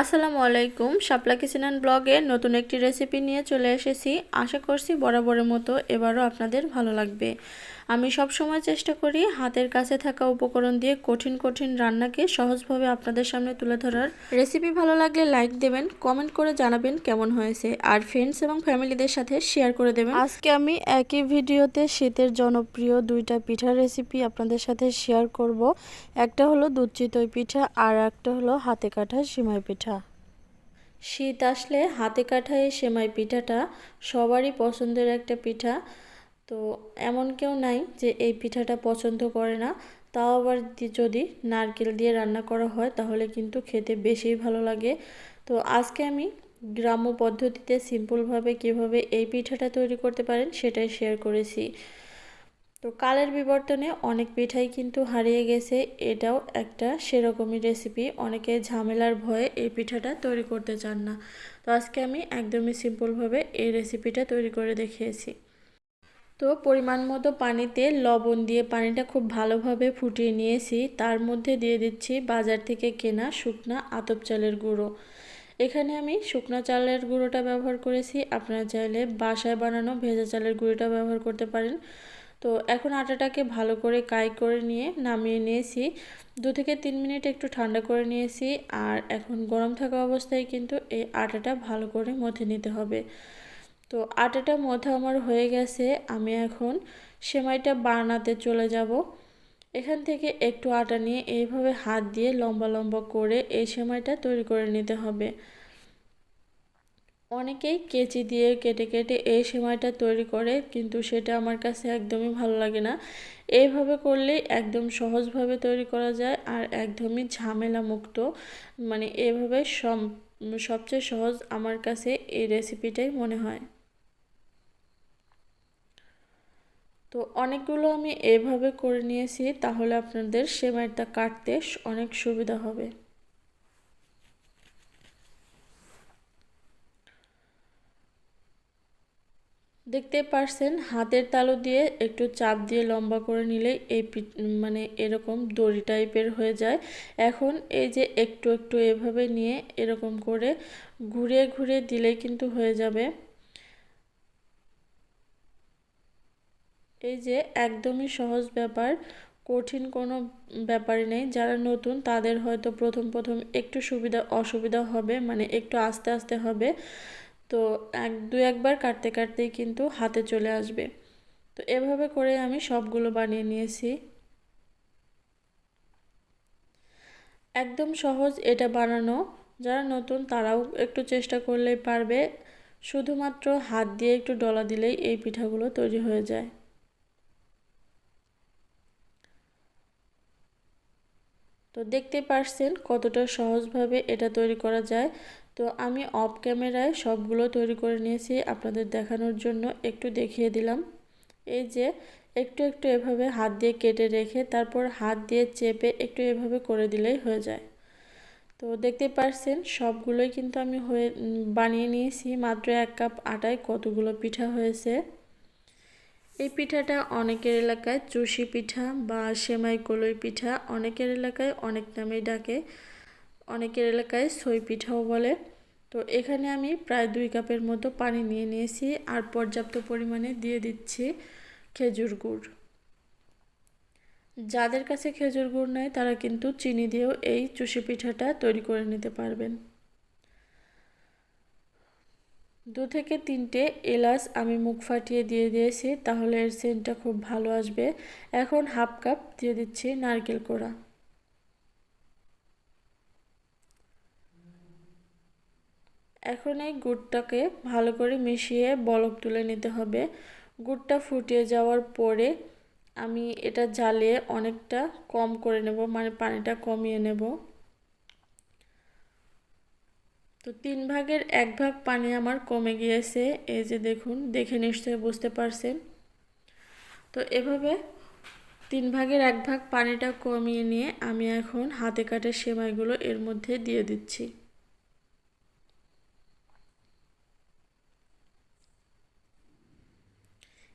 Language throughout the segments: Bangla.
আসসালামু আলাইকুম। শাপলা কিচেন ব্লগে নতুন একটি রেসিপি নিয়ে চলে এসেছি। আশা করছি বরাবরের মতো এবারও আপনাদের ভালো লাগবে। আমি সব সময় চেষ্টা করি হাতের কাছে থাকা উপকরণ দিয়ে কঠিন কঠিন রান্নাকে সহজভাবে আপনাদের সামনে তুলে ধরার। রেসিপি ভালো লাগলে লাইক দেবেন, কমেন্ট করে জানাবেন কেমন হয়েছে। আর ফ্রেন্ডস এবং ফ্যামিলিদের সাথে শেয়ার করে দেবেন। আজকে আমি একই ভিডিওতে শীতের জনপ্রিয় দুইটা পিঠার রেসিপি আপনাদের সাথে শেয়ার করব। একটা হলো দুধ চিতই পিঠা আর একটা হলো হাতে কাটা সিমাই পিঠা। শীত আসলে হাতে এই সেমাই পিঠাটা সবারই পছন্দের একটা পিঠা। তো এমন কেউ নাই যে এই পিঠাটা পছন্দ করে না। তাও আবার যদি নারকেল দিয়ে রান্না করা হয়, তাহলে কিন্তু খেতে বেশিই ভালো লাগে। তো আজকে আমি গ্রাম্য পদ্ধতিতে সিম্পলভাবে কীভাবে এই পিঠাটা তৈরি করতে পারেন, সেটাই শেয়ার করেছি। তো কালের বিবর্তনে অনেক পিঠাই কিন্তু হারিয়ে গেছে, এটাও একটা সেরকমই রেসিপি অনেকে ঝামেলার ভয়ে এই পিঠাটা তৈরি করতে চান না। তো আজকে আমি একদমই সিম্পলভাবে এই রেসিপিটা তৈরি করে দেখিয়েছি। তো পরিমাণ মতো পানিতে লবণ দিয়ে পানিটা খুব ভালোভাবে ফুটিয়ে নিয়েছি। তার মধ্যে দিয়ে দিচ্ছি বাজার থেকে কেনা শুকনা আতপ চালের গুঁড়ো। এখানে আমি শুকনো চালের গুঁড়োটা ব্যবহার করেছি। আপনারা চাইলে বাসায় বানানো ভেজা চালের গুঁড়োটা ব্যবহার করতে পারেন। তো এখন আটাটাকে ভালো করে কাই করে নিয়ে নামিয়ে নিয়েছি। দু থেকে তিন মিনিট একটু ঠান্ডা করে নিয়েছি। আর এখন গরম থাকা অবস্থায় কিন্তু এই আটাটা ভালো করে মথে নিতে হবে। তো আটাটা মথা আমার হয়ে গেছে, আমি এখন সেমাইটা বানাতে চলে যাব। এখান থেকে একটু আটা নিয়ে এইভাবে হাত দিয়ে লম্বা লম্বা করে এই সেমাইটা তৈরি করে নিতে হবে। অনেকেই কেচি দিয়ে কেটে কেটে এই সেমাইটা তৈরি করে, কিন্তু সেটা আমার কাছে একদমই ভালো লাগে না। এইভাবে করলে একদম সহজভাবে তৈরি করা যায় আর একদমই ঝামেলা মুক্ত। মানে এভাবে সবচেয়ে সহজ আমার কাছে এই রেসিপিটাই মনে হয়। তো অনেকগুলো আমি এভাবে করে নিয়েছি, তাহলে আপনাদের সেমাইটা কাটতে অনেক সুবিধা হবে। দেখতে পারছেন, হাতের তালু দিয়ে একটু চাপ দিয়ে লম্বা করে নিলে এই মানে এরকম দড়ি টাইপের হয়ে যায়। এখন এই যে একটু একটু এভাবে নিয়ে এরকম করে ঘুরিয়ে ঘুরিয়ে দিলেই কিন্তু হয়ে যাবে। এই যে একদমই সহজ ব্যাপার, কঠিন কোনো ব্যাপারই নেই। যারা নতুন, তাদের হয়তো প্রথম প্রথম একটু সুবিধা, অসুবিধা হবে মানে একটু আস্তে আস্তে হবে। তো এক দু একবার কাটতে, কাটতেই কিন্তু হাতে চলে আসবে। তো এভাবে করে আমি সবগুলো বানিয়ে নিয়েছি। একদম সহজ এটা বানানো। যারা নতুন, তারাও একটু চেষ্টা করলেই পারবে। শুধুমাত্র হাত দিয়ে একটু ডলা দিলেই এই পিঠাগুলো তৈরি হয়ে যায়। তো দেখতে পারছেন কতটা সহজভাবে এটা তৈরি করা যায়। তো আমি অফ ক্যামেরায় সবগুলো তৈরি করে নিয়েছি আপনাদের দেখানোর জন্য, একটু দেখিয়ে দিলাম। এই যে একটু একটু এভাবে হাত দিয়ে কেটে রেখে তারপর হাত দিয়ে চেপে একটু এভাবে করে দিলেই হয়ে যায়। তো দেখতে পারছেন সবগুলোই কিন্তু আমি হয়ে বানিয়ে নিয়েছি। মাত্র এক কাপ আটায় কতগুলো পিঠা হয়েছে। এই পিঠাটা অনেকের এলাকায় চুষি পিঠা বা সেমাই কলই পিঠা অনেকের এলাকায় অনেক নামেই ডাকে, অনেকের এলাকায় সই পিঠাও বলে। তো এখানে আমি প্রায় দুই কাপের মতো পানি নিয়ে নিয়েছি আর পর্যাপ্ত পরিমাণে দিয়ে দিচ্ছি খেজুর গুড়। যাদের কাছে খেজুর গুড় নেয় তারা কিন্তু চিনি দিয়েও এই চুষি পিঠাটা তৈরি করে নিতে পারবেন। দু থেকে তিনটে এলাচ আমি মুখ ফাটিয়ে দিয়ে দিয়েছি, তাহলে এর সেন্টটা খুব ভালো আসবে। এখন হাফ কাপ দিয়ে দিচ্ছি নারকেল কোড়া। এখন এই গুড়টাকে ভালো করে মিশিয়ে বলক তুলে নিতে হবে। গুড়টা ফুটিয়ে যাওয়ার পরে আমি এটা জ্বালিয়ে অনেকটা কম করে নেব মানে পানিটা কমিয়ে নেব। তো তিন ভাগের এক ভাগ পানি আমার কমে গিয়েছে, এই যে দেখুন, দেখে নিশ্চয়ই বুঝতে পারছেন। তো এভাবে তিন ভাগের এক ভাগ পানিটা কমিয়ে নিয়ে আমি এখন হাতে কাটে সেমাইগুলো এর মধ্যে দিয়ে দিচ্ছি।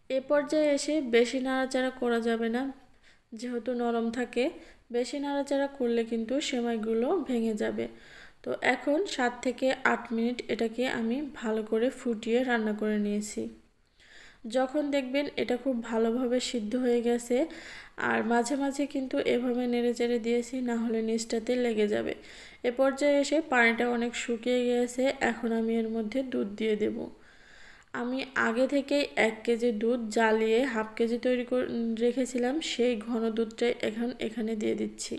এ পর্যায়ে এসে বেশি নাড়াচাড়া করা যাবে না, যেহেতু নরম থাকে। বেশি নাড়াচাড়া করলে কিন্তু সেমাইগুলো ভেঙে যাবে। তো এখন সাত থেকে আট মিনিট এটাকে আমি ভালো করে ফুটিয়ে রান্না করে নিয়েছি। যখন দেখবেন এটা খুব ভালোভাবে সিদ্ধ হয়ে গেছে, আর মাঝে মাঝে কিন্তু এভাবে নেড়ে চেড়ে দিয়েছি, না হলে নিচটাতে লেগে যাবে। এ পর্যায়ে এসে পানিটা অনেক শুকিয়ে গিয়েছে এখন আমি এর মধ্যে দুধ দিয়ে দেব। আমি আগে থেকেই এক কেজি দুধ জ্বালিয়ে হাফ কেজি তৈরি রেখেছিলাম, সেই ঘন দুধটাই এখন এখানে দিয়ে দিচ্ছি।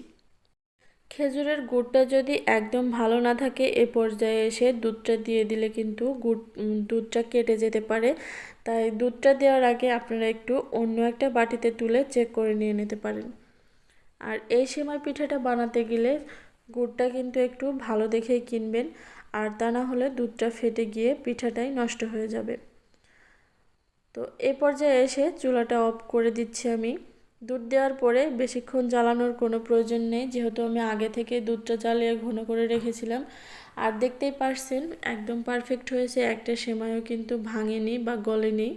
খেজুরের গুড়টা যদি একদম ভালো না থাকে, এ পর্যায়ে এসে দুধটা দিয়ে দিলে কিন্তু গুড় দুধটা কেটে যেতে পারে। তাই দুধটা দেওয়ার আগে আপনারা একটু অন্য একটা বাটিতে তুলে চেক করে নিয়ে নিতে পারেন। আর এই সেমাই পিঠাটা বানাতে গেলে গুড়টা কিন্তু একটু ভালো দেখেই কিনবেন, আর তা না হলে দুধটা ফেটে গিয়ে পিঠাটাই নষ্ট হয়ে যাবে। তো এ পর্যায়ে এসে চুলাটা অফ করে দিচ্ছি আমি। দুধ দেওয়ার পরে বেশিক্ষণ জ্বালানোর কোনো প্রয়োজন নেই, যেহেতু আমি আগে থেকে দুধটা জ্বালিয়ে ঘন করে রেখেছিলাম। আর দেখতেই পারছেন, একদম পারফেক্ট হয়েছে, একটা সেমাইও কিন্তু ভাঙেনি বা গলেনি।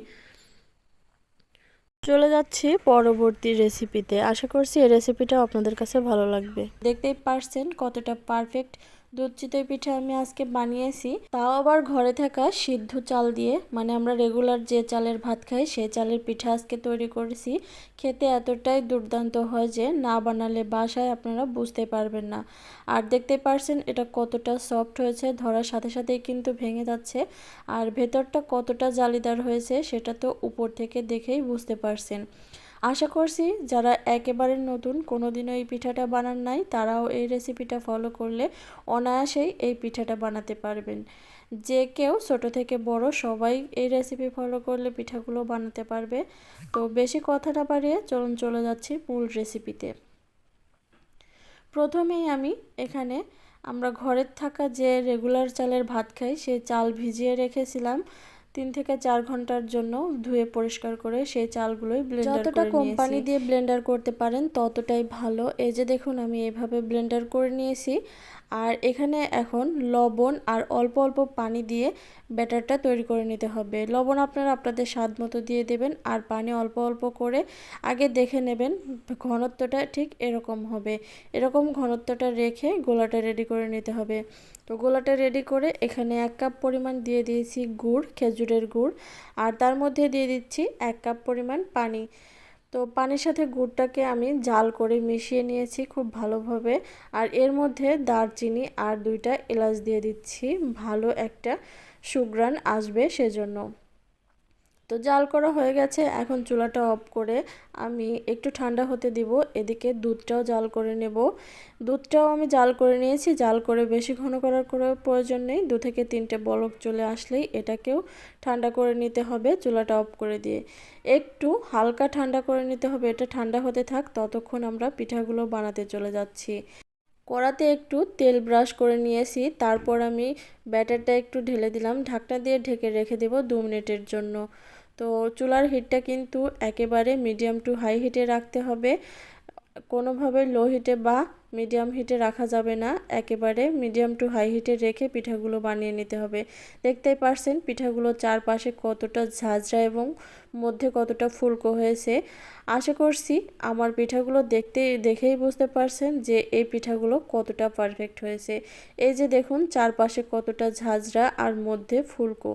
চলে যাচ্ছি পরবর্তী রেসিপিতে আশা করছি এই রেসিপিটা আপনাদের কাছে ভালো লাগবে। দেখতেই পারছেন কতটা পারফেক্ট দুধ চিতই পিঠা আমি আজকে বানিয়েছি। তাও আবার ঘরে থাকা সিদ্ধ চাল দিয়ে মানে আমরা রেগুলার যে চালের ভাত খাই সে চালের পিঠা আজকে তৈরি করেছি। খেতে এতটাই দুর্দান্ত হয় যে না বানালে বাসায় আপনারা বুঝতে পারবেন না। আর দেখতে পারছেন এটা কতটা সফট হয়েছে, ধরার সাথে সাথেই কিন্তু ভেঙে যাচ্ছে। আর ভেতরটা কতটা জালিদার হয়েছে, সেটা তো উপর থেকে দেখেই বুঝতে পারছেন। আশা করছি যারা একেবারে নতুন কোনো দিনও এই পিঠাটা বানান নাই, তারাও এই রেসিপিটা ফলো করলে অনায়াসেই এই পিঠাটা বানাতে পারবেন। যে কেউ ছোট থেকে বড় সবাই এই রেসিপি ফলো করলে পিঠাগুলো বানাতে পারবে। তো বেশি কথাটা বাড়িয়ে চলুন চলে যাচ্ছি মূল রেসিপিতে প্রথমেই আমি এখানে আমরা ঘরের থাকা যে রেগুলার চালের ভাত খাই, সে চাল ভিজিয়ে রেখেছিলাম। তিন থেকে চার ঘণ্টার জন্য ধুয়ে পরিষ্কার করে সেই চালগুলোই ব্লেন্ডার যতটা কোম্পানি দিয়ে ব্লেন্ডার করতে পারেন ততটাই ভালো। এই যে দেখুন আমি এভাবে ব্লেন্ডার করে নিয়েছি। আর এখানে এখন লবণ আর অল্প অল্প পানি দিয়ে ব্যাটারটা তৈরি করে নিতে হবে। লবণ আপনারা আপনাদের স্বাদ মতো দিয়ে দেবেন আর পানি অল্প অল্প করে আগে দেখে নেবেন ঘনত্বটা ঠিক এরকম হবে। এরকম ঘনত্বটা রেখে গোলাটা রেডি করে নিতে হবে। তো গোলাটা রেডি করে এখানে এক কাপ পরিমাণ দিয়ে দিয়েছি গুড়, খেজুরের গুড় আর তার মধ্যে দিয়ে দিচ্ছি এক কাপ পরিমাণ পানি। তো পানির সাথে গুড়টাকে আমি জাল করে মিশিয়ে নিয়েছি খুব ভালোভাবে আর এর মধ্যে দারচিনি আর দুইটা এলাচ দিয়ে দিচ্ছি, ভালো একটা সুগ্রান আসবে সেজন্য। তো জাল করা হয়ে গেছে। এখন চুলাটা অফ করে আমি একটু ঠান্ডা হতে দিব। এদিকে দুধটাও জাল করে নেব। দুধটাও আমি জাল করে নিয়েছি। জাল করে বেশি ঘন করার কোনো প্রয়োজন নেই। দু থেকে তিনটে বলক চলে আসলেই এটাকেও ঠান্ডা করে নিতে হবে চুলাটা অফ করে দিয়ে। একটু হালকা ঠান্ডা করে নিতে হবে। এটা ঠান্ডা হতে থাক, ততক্ষণ আমরা পিঠাগুলো বানাতে চলে যাচ্ছি। কড়াতে একটু তেল ব্রাশ করে নিয়েছি। তারপর আমি ব্যাটারটা একটু ঢেলে দিলাম। ঢাকনা দিয়ে ঢেকে রেখে দেব দু মিনিটের জন্য। তো চুলার হিটটা কিন্তু একেবারে মিডিয়াম টু হাই হিটে রাখতে হবে। কোনোভাবে লো হিটে বা মিডিয়াম হিটে রাখা যাবে না। একেবারে মিডিয়াম টু হাই হিটে রেখে পিঠাগুলো বানিয়ে নিতে হবে। দেখতেই পারছেন পিঠাগুলো চারপাশে কতটা ঝাঁঝরা এবং মধ্যে কতটা ফুলকো হয়েছে, আশা করছি আমার পিঠাগুলো দেখতে, দেখেই বুঝতে পারছেন যে এই পিঠাগুলো কতটা পারফেক্ট হয়েছে। এই যে দেখুন, চারপাশে কতটা ঝাঁঝরা আর মধ্যে ফুলকো।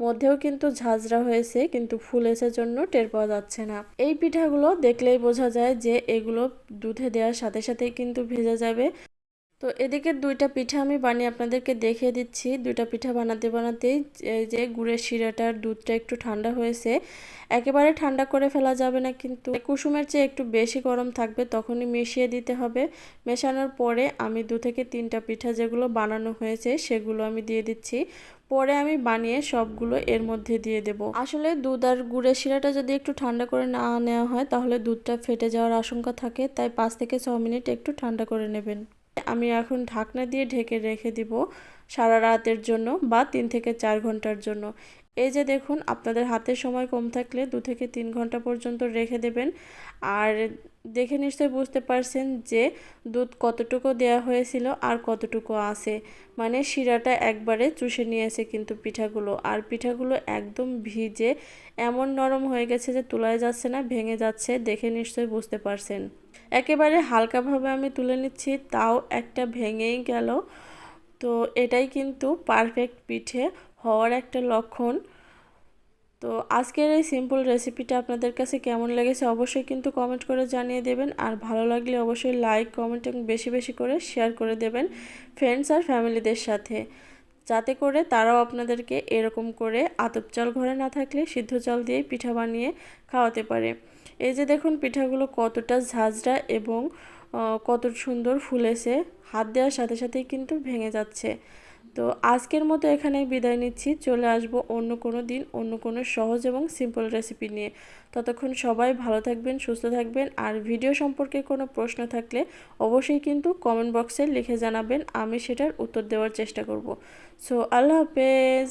মধ্যেও কিন্তু ঝাঁঝরা হয়েছে, কিন্তু ফুলেছে জন্য টের পাওয়া যাচ্ছে না। এই পিঠাগুলো দেখলেই বোঝা যায় যে এগুলো দুধে দেওয়ার সাথে সাথেই কিন্তু ভেজে যাবে। তো এদিকে দুইটা পিঠা আমি বানিয়ে আপনাদেরকে দেখিয়ে দিচ্ছি। দুইটা পিঠা বানাতে বানাতেই যে গুড়ের শিরাটার দুধটা একটু ঠান্ডা হয়েছে। একেবারে ঠান্ডা করে ফেলা যাবে না কিন্তু কুসুমের চেয়ে একটু বেশি গরম থাকবে তখনই মিশিয়ে দিতে হবে। মেশানোর পরে আমি দু থেকে তিনটা পিঠা যেগুলো বানানো হয়েছে সেগুলো আমি দিয়ে দিচ্ছি। পরে আমি বানিয়ে সবগুলো এর মধ্যে দিয়ে দেব। আসলে দুধ আর গুড়ের শিরাটা যদি একটু ঠান্ডা করে না নেওয়া হয় তাহলে দুধটা ফেটে যাওয়ার আশঙ্কা থাকে, তাই পাঁচ থেকে ছ মিনিট একটু ঠান্ডা করে নেবেন। আমি এখন ঢাকনা দিয়ে ঢেকে রেখে দিব সারা রাতের জন্য বা তিন থেকে চার ঘণ্টার জন্য। এই যে দেখুন, আপনাদের হাতের সময় কম থাকলে দু থেকে তিন ঘণ্টা পর্যন্ত রেখে দেবেন। আর দেখে নিশ্চয়ই বুঝতে পারছেন যে দুধ কতটুকু দেয়া হয়েছিল আর কতটুকু আছে। মানে শিরাটা একবারে চুষে নিয়েছে কিন্তু পিঠাগুলো। আর পিঠাগুলো একদম ভিজে এমন নরম হয়ে গেছে যে তোলায় যাচ্ছে না, ভেঙে যাচ্ছে। দেখে নিশ্চয়ই বুঝতে পারছেন। একেবারে হালকাভাবে আমি তুলে নিচ্ছি, তাও একটা ভেঙেই গেল। তো এটাই কিন্তু পারফেক্ট পিঠে হওয়ার একটা লক্ষণ। তো আজকের এই সিম্পল রেসিপিটা আপনাদের কাছে কেমন লেগেছে অবশ্যই কিন্তু কমেন্ট করে জানিয়ে দেবেন। আর ভালো লাগলে অবশ্যই লাইক কমেন্ট এবং বেশি বেশি করে শেয়ার করে দেবেন ফ্রেন্ডস আর ফ্যামিলিদের সাথে। যাতে করে তারাও আপনাদেরকে এরকম করে আতপ চাল ঘরে না থাকলে সিদ্ধ চাল দিয়ে পিঠা বানিয়ে খাওয়াতে পারে। এই যে দেখুন পিঠাগুলো কতটা ঝাঁঝরা এবং কত সুন্দর ফুলেছে হাত দেওয়ার সাথে সাথেই কিন্তু ভেঙে যাচ্ছে। তো আজকের মতো এখানেই বিদায় নিচ্ছি। চলে আসব অন্য কোনো দিন, অন্য কোনো সহজ এবং সিম্পল রেসিপি নিয়ে। ততক্ষণ সবাই ভালো থাকবেন, সুস্থ থাকবেন। আর ভিডিও সম্পর্কে কোনো প্রশ্ন থাকলে অবশ্যই কিন্তু কমেন্ট বক্সে লিখে জানাবেন, আমি সেটার উত্তর দেওয়ার চেষ্টা করব। সো আল্লাহ হাফেজ।